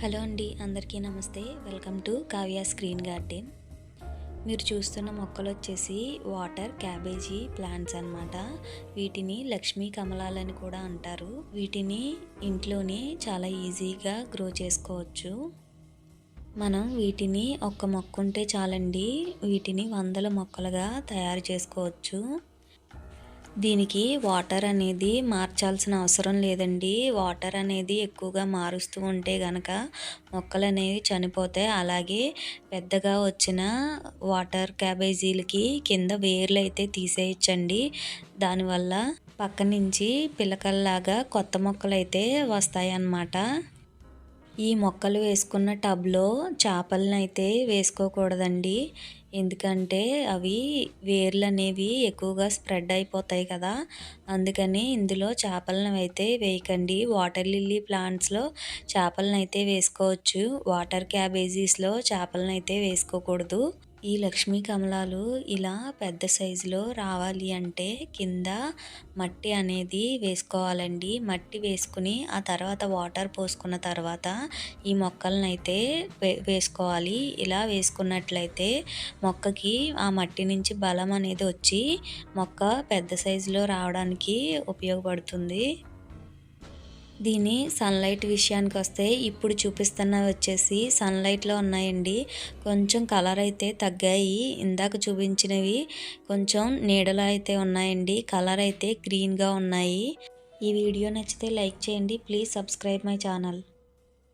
Hello అండి అందరికీ నమస్తే. Welcome to Kavya screen garden. మీరు చూస్తున్న మొక్కలు వచ్చేసి వాటర్ క్యాబేజీ ప్లాంట్స్ అన్నమాట. వీటిని లక్ష్మీ కమలాలని కూడా అంటారు. వీటిని ఇంట్లోనే చాలా ఈజీగా గ్రో చేసుకోవచ్చు. మనం వీటిని ఒక్క మొక్క ఉంటే చాలండి వీటిని వందల మొక్కలుగా తయారు చేసుకోవచ్చు. దీనికి వాటర్ అనేది మార్చాల్సిన అవసరం లేదండి. వాటర్ అనేది ఎక్కువగా మారుస్తూ ఉంటే గనక మొక్కలు అనేవి చనిపోతాయి. అలాగే పెద్దగా వచ్చిన వాటర్ క్యాబేజీలకి కింద వేర్లు అయితే తీసేయచ్చండి. దానివల్ల పక్క నుంచి పిలకల్లాగా కొత్త మొక్కలు అయితే వస్తాయి అన్నమాట ఈ మొక్కలు వేసుకున్న టబ్లో చేపలనైతే అయితే వేసుకోకూడదండి. ఎందుకంటే అవి వేర్లు అనేవి ఎక్కువగా స్ప్రెడ్ అయిపోతాయి కదా. అందుకని ఇందులో చేపలను అయితే వేయకండి. వాటర్ లిల్లీ ప్లాంట్స్లో చేపలను అయితే వేసుకోవచ్చు. వాటర్ క్యాబేజీస్లో చేపలను అయితే వేసుకోకూడదు. ఈ లక్ష్మీ కమలాలు ఇలా పెద్ద సైజులో రావాలి అంటే కింద మట్టి అనేది వేసుకోవాలండి. మట్టి వేసుకుని ఆ తర్వాత వాటర్ పోసుకున్న తర్వాత ఈ మొక్కలను అయితే వేసుకోవాలి. ఇలా వేసుకున్నట్లయితే మొక్కకి ఆ మట్టి నుంచి బలం అనేది వచ్చి మొక్క పెద్ద సైజులో రావడానికి ఉపయోగపడుతుంది. దీని సన్లైట్ విషయానికి వస్తే ఇప్పుడు చూపిస్తున్నవి వచ్చేసి సన్లైట్లో ఉన్నాయండి. కొంచెం కలర్ అయితే తగ్గాయి. ఇందాక చూపించినవి కొంచెం నీడలో అయితే ఉన్నాయండి. కలర్ అయితే గ్రీన్గా ఉన్నాయి. ఈ వీడియో నచ్చితే లైక్ చేయండి. Please subscribe my channel